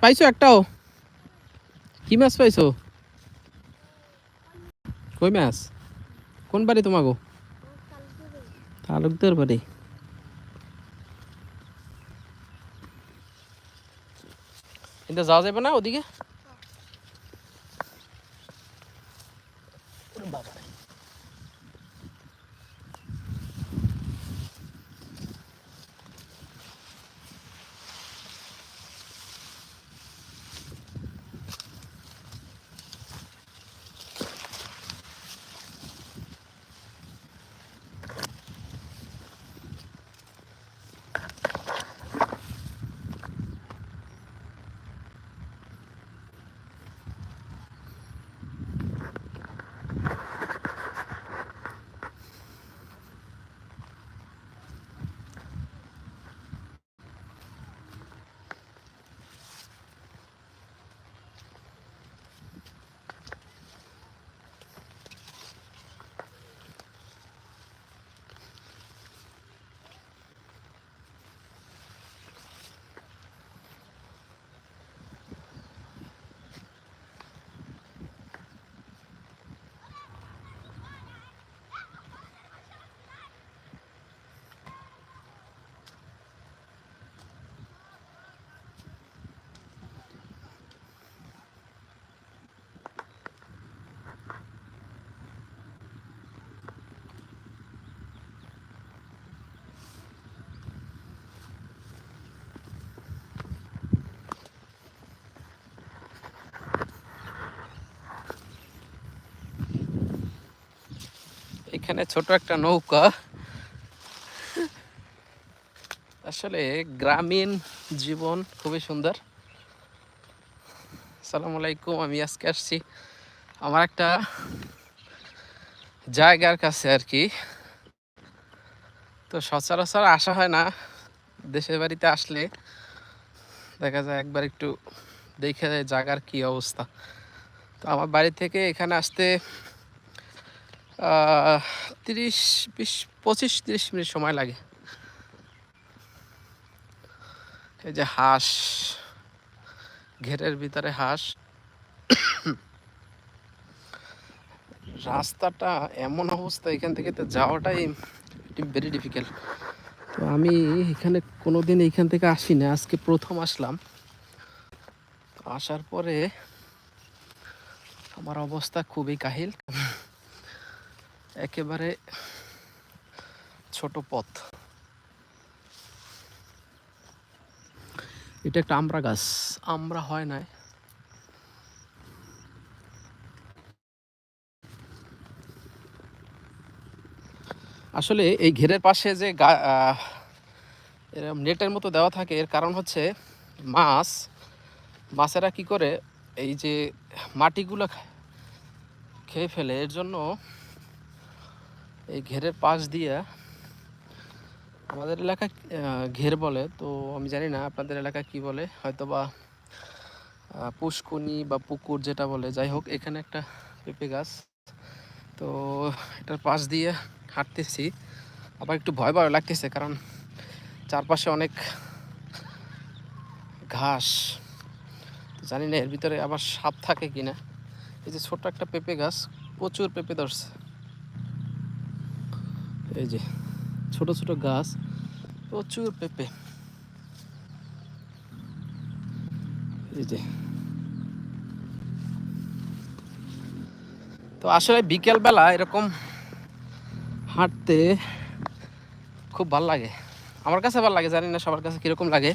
পাইছো একটাও? কি মাছ পাইছো? কই মাছ? কোন বাড়ি তোমাগো তালুকদার বাড়ি কিন্তু যাওয়া যাবে না ওদিকে। এখানে ছোট একটা নৌকা। আসলে গ্রামীণ জীবন খুবই সুন্দর। আসসালামু আলাইকুম, আমি আজকে আসছি আমার একটা জায়গার কাছে আর কি। তো সচরাচর আসা হয় না, দেশের বাড়িতে আসলে দেখা যায় একবার একটু দেখে যায় জায়গার কি অবস্থা। তো আমার বাড়ি থেকে এখানে আসতে তিরিশ, বিশ, পঁচিশ, তিরিশ মিনিট সময় লাগে। এই যে হাঁস, ঘেরের ভিতরে হাঁস। রাস্তাটা এমন অবস্থা, এখান থেকে তো যাওয়াটাই ভেরি ডিফিকাল্ট তো আমি এখানে কোনোদিন এইখান থেকে আসি না আজকে প্রথম আসলাম। আসার পরে আমার অবস্থা খুবই কাহিল। একেবারে ছোট পথ। এটা একটা আমড়া গাছ। আমরা হয় নাই। আসলে এই ঘেরের পাশে যে আহ, নেটের মতো দেওয়া থাকে এর কারণ হচ্ছে মাছ মাছেরা কি করে এই যে মাটিগুলো খেয়ে ফেলে। এর জন্য এই ঘেরের পাশ দিয়ে আমাদের এলাকায় ঘের বলে, তো আমি জানি না আপনাদের এলাকায় কি বলে হয়তো বা পুষ্কুনি বা পুকুর যেটা বলে। যাই হোক, এখানে একটা পেঁপে গাছ, তো এটার পাশ দিয়ে হাঁটতেছি। আবার একটু ভয় ভয় লাগতেছে, কারণ চারপাশে অনেক ঘাস। জানি না এর ভিতরে আবার সাপ থাকে কিনা। এই যে ছোট্ট একটা পেঁপে গাছ, প্রচুর পেঁপে ধরছে। এই যে, ছোট ছোট গাছ, প্রচুর পেঁপে। এই যে। তো আসলে বিকেলবেলা এরকম হাঁটতে খুব ভালো লাগে। আমার কাছে ভালো লাগে, জানি না সবার কাছে কীরকম লাগে।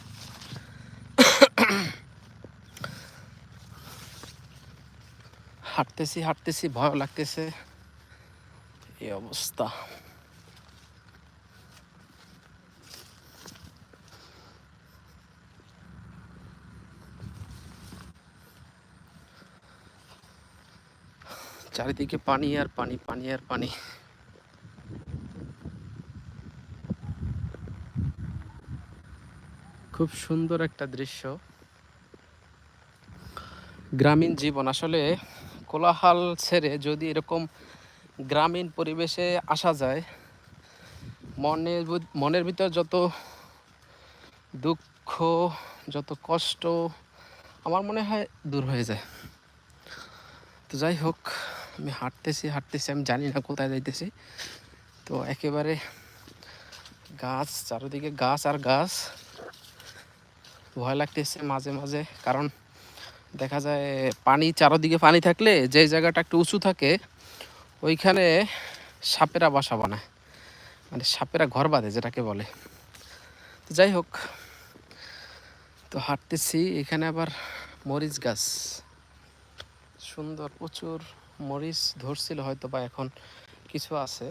হাঁটতেছি হাঁটতেছি, ভয় লাগতেছে। এই অবস্থা। চারিদিকে পানি আর পানি পানি আর পানি। খুব সুন্দর একটা দৃশ্য। গ্রামীণ জীবন। আসলে কোলাহাল ছেড়ে যদি এরকম গ্রামীণ পরিবেশে আসা যায় মনের মনের ভিতর যত দুঃখ, যত কষ্ট, আমার মনে হয় দূর হয়ে যায়। তো যাই হোক আমি হাঁটতেছি হাঁটতেছি, আমি জানি না কোথায় যাইতেছি। তো একেবারে গাছ, চারিদিকে গাছ আর গাছ। ভয় লাগতেছে মাঝে মাঝে, কারণ দেখা যায় পানি, চারোদিকে পানি থাকলে যে জায়গাটা একটু উঁচু থাকে, ওইখানে সাপেরা বাসা বানায়। মানে সাপেরা ঘর বাঁধে যেটাকে বলে। তো যাই হোক, তো হাঁটতেছি, এখানে আবার মরিচ গাছ। সুন্দর প্রচুর মরিচ ধরছিল হয়তো বা এখন কিছু আছে।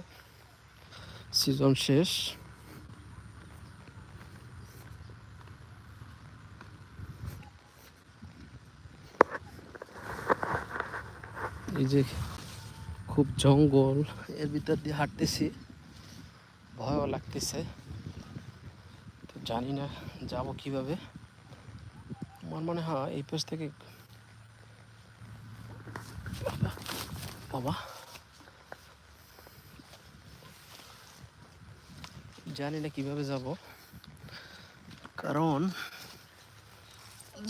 সিজন শেষ। এই যে খুব জঙ্গল, এর ভিতর দিয়ে হাঁটতেছি। ভয়ও লাগতেছে। তো জানি না যাব কীভাবে। আমার মনে হয় এই পাশ থেকে বাবা। জানি না কীভাবে যাব। কারণ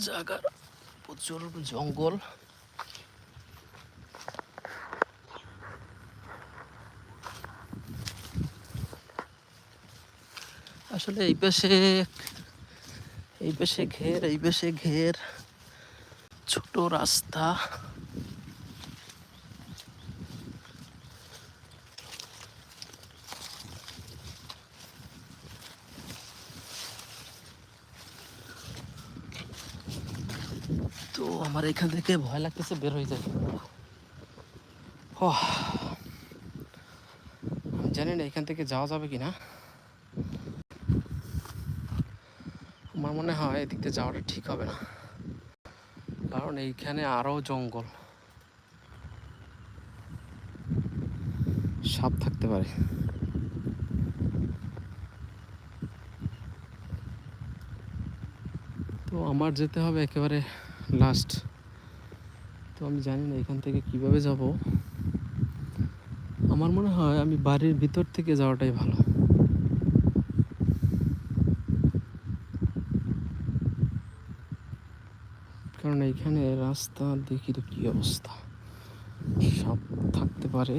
জায়গার প্রচুর জঙ্গল। আসলে এই পাশে এই পাশে ঘের, এই পাশে ঘের। ছোট রাস্তা তো আমার এখান থেকে ভয় লাগতেছে, বের হয়ে যায় জানি না এখান থেকে যাওয়া যাবে কি না আমার মনে হয় এদিক দিয়ে যাওয়াটা ঠিক হবে না। কারণ এইখানে আরও জঙ্গল। সাপ থাকতে পারে। তো আমার যেতে হবে একেবারে লাস্ট তো আমি জানি না এখান থেকে কীভাবে যাব। আমার মনে হয় আমি বাড়ির ভিতর থেকে যাওয়াটাই ভালো। কারণ এইখানে রাস্তা, দেখি তো কি অবস্থা। সব থাকতে পারে।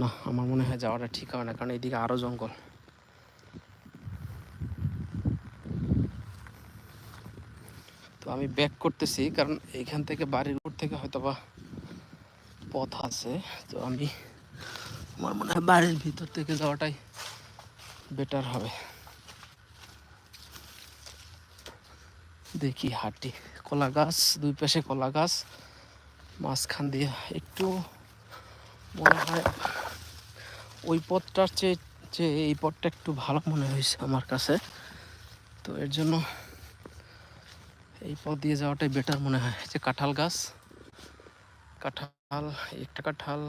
না, আমার মনে হয় যাওয়াটা ঠিক হবে না, কারণ এইদিকে আরও জঙ্গল। আমি ব্যাক করতেছি, কারণ এইখান থেকে বাড়ির উপর থেকে হয়তো বা পথ আছে। তো আমি আমার মনে হয় বাড়ির ভিতর থেকে যাওয়াটাই বেটার হবে। দেখি হাঁটি। কলা গাছ, দুই পাশে কলা গাছ, মাঝখান দিয়ে একটু মনে হয় ওই পথটার চেয়ে যে এই পথটা একটু ভালো মনে হয়েছে আমার কাছে। তো এর জন্য এই পথ দিয়ে যাওয়াটাই বেটার মনে হয়। যে কাঁঠাল গাছ, কাঁঠাল, একটা কাঁঠাল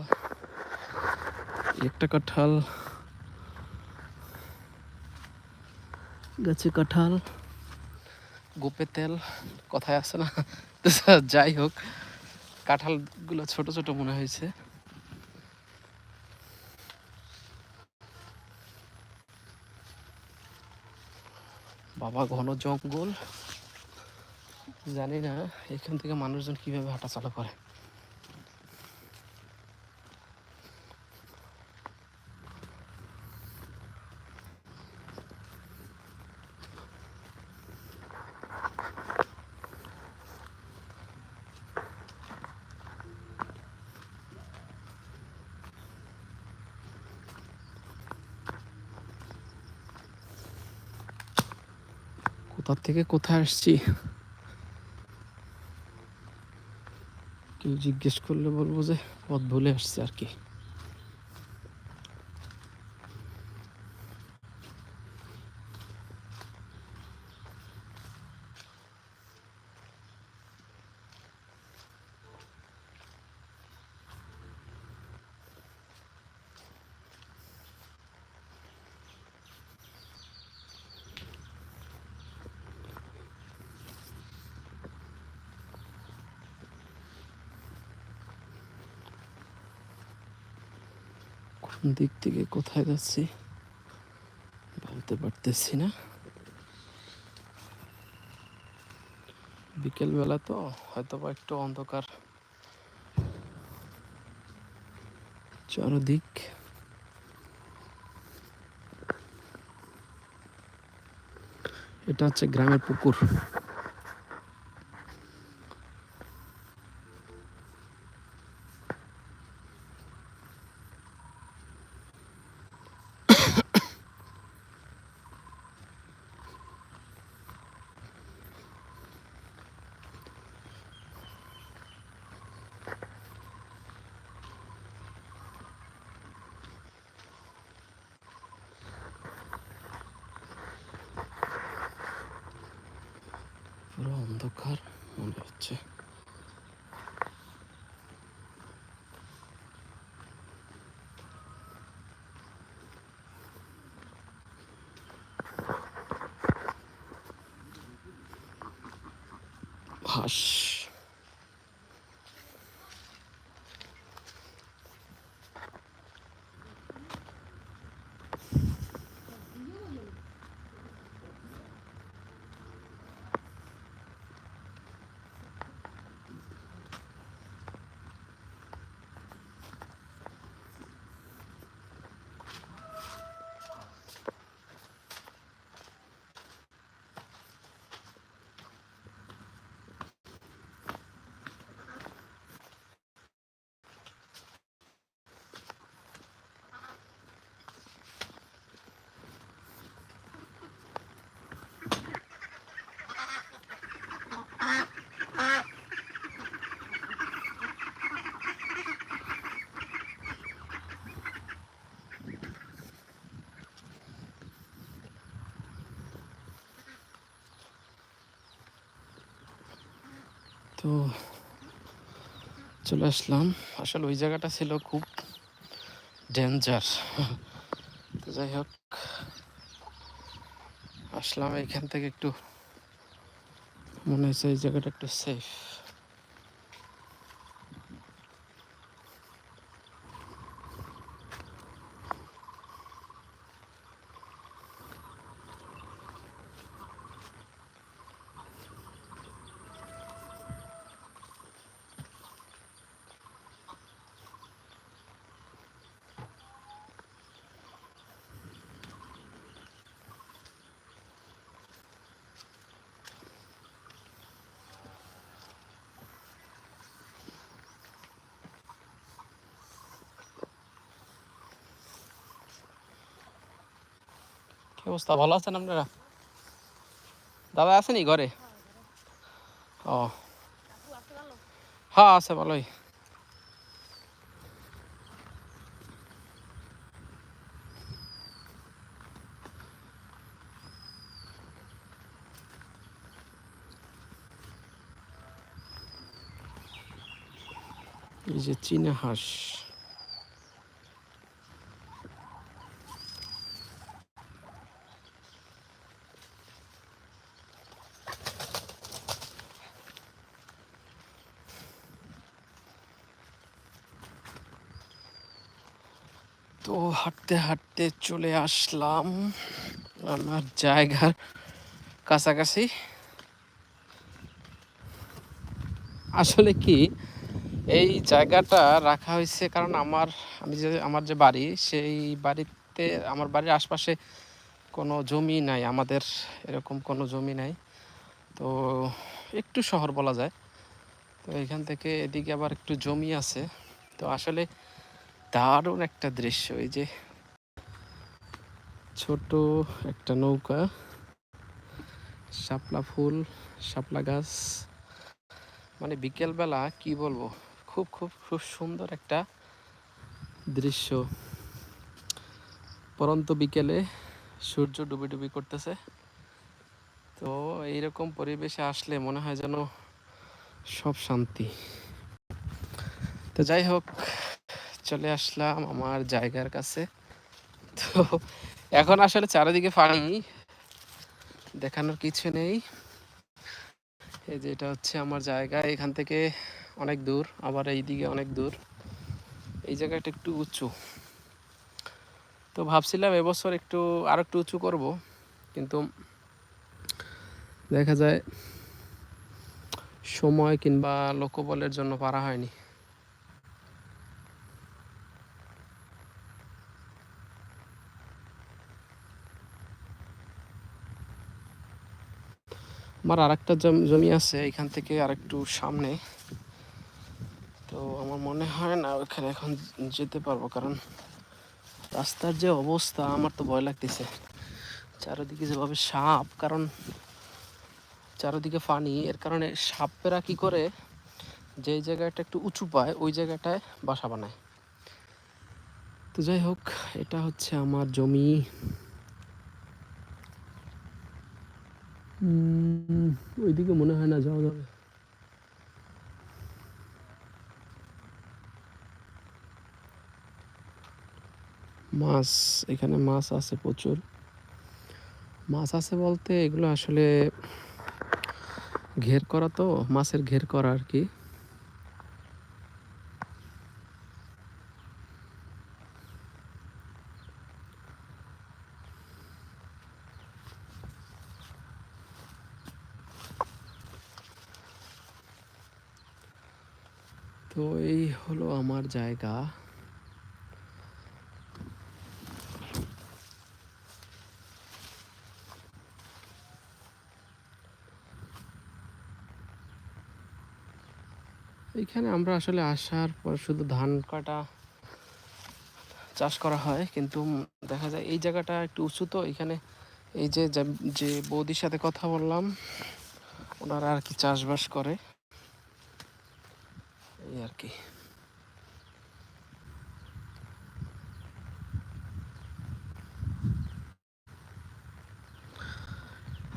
একটা কাঁঠাল, গাছে কাঁঠাল, গোপে তেল, কথায় আছে না? যাই হোক, কাঁঠালগুলো ছোট ছোট মনে হয়েছে। বাবা ঘন জঙ্গল। জানি না এখান থেকে মানুষজন কীভাবে হাঁটাচলা করে। কোথা থেকে কোথায় আসছি? কেউ জিজ্ঞেস করলে বলব যে পথ ভুলে আসছে আর কি। দিক থেকে কোথায় যাচ্ছি বলতে পারতেছি না। বিকেলবেলা তো হয়তো বা একটু অন্ধকার। চারদিক। এটা হচ্ছে গ্রামের পুকুর। অন্ধকার মনে হচ্ছে হাঁস তো চলে আসলাম। আসলে ওই জায়গাটা ছিল খুব ডেঞ্জার তো যাই হোক, আসলাম এখান থেকে একটু। মনে হয়েছে এই জায়গাটা একটু সেফ অবস্থা? ভালো আছেন আপনারা? দাদা আসেনি ঘরে? ও। হ্যাঁ আছে ভালোই। এই যে চীনা হাঁস। তো হাঁটতে হাঁটতে চলে আসলাম। আমার জায়গার কাছাকাছি। আসলে কি, এই জায়গাটা রাখা হয়েছে কারণ আমার, আমি যে, আমার যে বাড়ি, সেই বাড়িতে, আমার বাড়ির আশপাশে কোনো জমি নাই, আমাদের এরকম কোনো জমি নাই। তো একটু শহর বলা যায়। তো এখান থেকে এদিকে আবার একটু জমি আছে। তো আসলে দারুণ একটা দৃশ্য এই যে। ছোট একটা নৌকা, শাপলা ফুল, শাপলা গাছ। মানে বিকেলবেলা কি বলব, খুব খুব খুব সুন্দর একটা দৃশ্য। পরন্ত বিকেলে সূর্য ডুবি ডুবি করতেছে। তো এইরকম পরিবেশে আসলে মনে হয় যেন সব শান্তি। তো যাই হোক চলে আসলাম আমার জায়গার কাছে। তো এখন আসলে চারিদিকে পানি, দেখানোর কিছু নেই। এই যে এটা হচ্ছে আমার জায়গা, এখান থেকে অনেক দূর, আবার এই দিকে অনেক দূর। এই জায়গাটা একটু উঁচু। তো ভাবছিলাম এবছর একটু আর একটু উঁচু করব, কিন্তু দেখা যায় সময় কিংবা লোকবলের জন্য পারা হয়নি। আমার আরেকটা জম- জমি আছে এখান থেকে আরেকটু সামনে। তো আমার মনে হয় না ওখানে এখন যেতে পারব, কারণ রাস্তার যে অবস্থা আমার তো ভয় লাগতেছে। চারিদিকে যেভাবে সাপ, কারণ চারিদিকে পানি, এর কারণে সাপেরা কি করে, যে জায়গাটা একটু উঁচু পায়, ওই জায়গাটায় বাসা বানায়। তো যাই হোক, এটা হচ্ছে আমার জমি। ওইদিকে মনে হয় না, যাওয়া যাবে। মাছ, এখানে মাছ আছে প্রচুর। মাছ আছে বলতে এগুলো আসলে ঘের করা তো, মাছের ঘের করা আর কি তো এই হলো আমার জায়গা। এখানে আমরা আসলে আসার পর শুধু ধান কাটা চাষ করা হয়, কিন্তু দেখা যায় এই জায়গাটা একটু উঁচু তো, এখানে এই যে- যে বৌদির সাথে কথা বললাম, ওনারা আর কি চাষবাস করে। এই আর কি।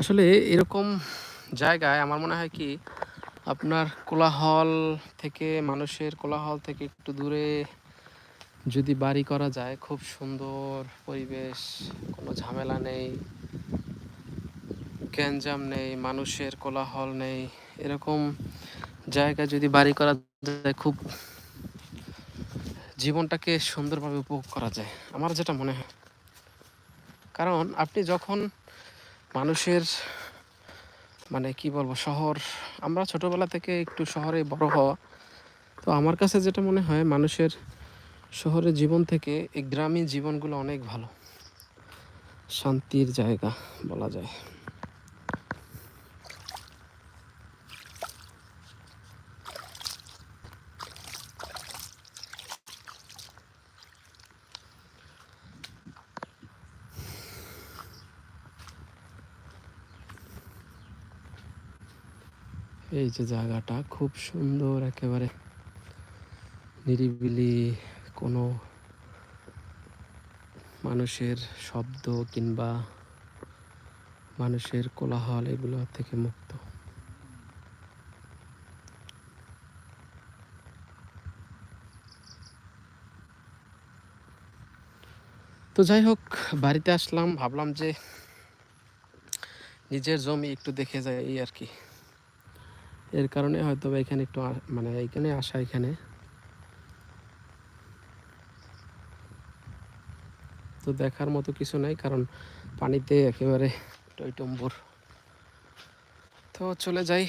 আসলে এরকম জায়গায় আমার মনে হয় কি, আপনার কোলাহল থেকে, মানুষের কোলাহল থেকে একটু দূরে যদি বাড়ি করা যায়, খুব সুন্দর পরিবেশ, কোনো ঝামেলা নেই, গ্যাঞ্জাম নেই, মানুষের কোলাহল নেই, এরকম জায়গায় যদি বাড়ি করা যায়, খুব জীবনটাকে সুন্দরভাবে উপভোগ করা যায়, আমার যেটা মনে হয়। কারণ আপনি যখন মানুষের মানে কি বলব, শহর, আমরা ছোটবেলা থেকে একটু শহরে বড় হওয়া। তো আমার কাছে যেটা মনে হয়, মানুষের শহরের জীবন থেকে এই গ্রামীণ জীবনগুলো অনেক ভালো। শান্তির জায়গা বলা যায়। এই যে জায়গাটা খুব সুন্দর, একেবারে নিরিবিলি কোনো মানুষের শব্দ কিংবা মানুষের কোলাহল এগুলো থেকে মুক্ত। তো যাই হোক, বাড়িতে আসলাম, ভাবলাম যে নিজের জমি একটু দেখে যায় এই আর কি। এর কারণে হয়তো এখানে একটু মানে এইখানে আসা এখানে। তো দেখার মতো কিছু নাই, কারণ পানিতে একেবারে টইটম্বুর। তো চলে যাই।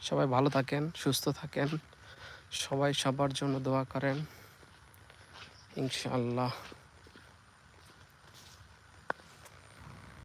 সবাই ভালো থাকেন, সুস্থ থাকেন। সবাই সবার জন্য দোয়া করেন। ইনশাআল্লাহ।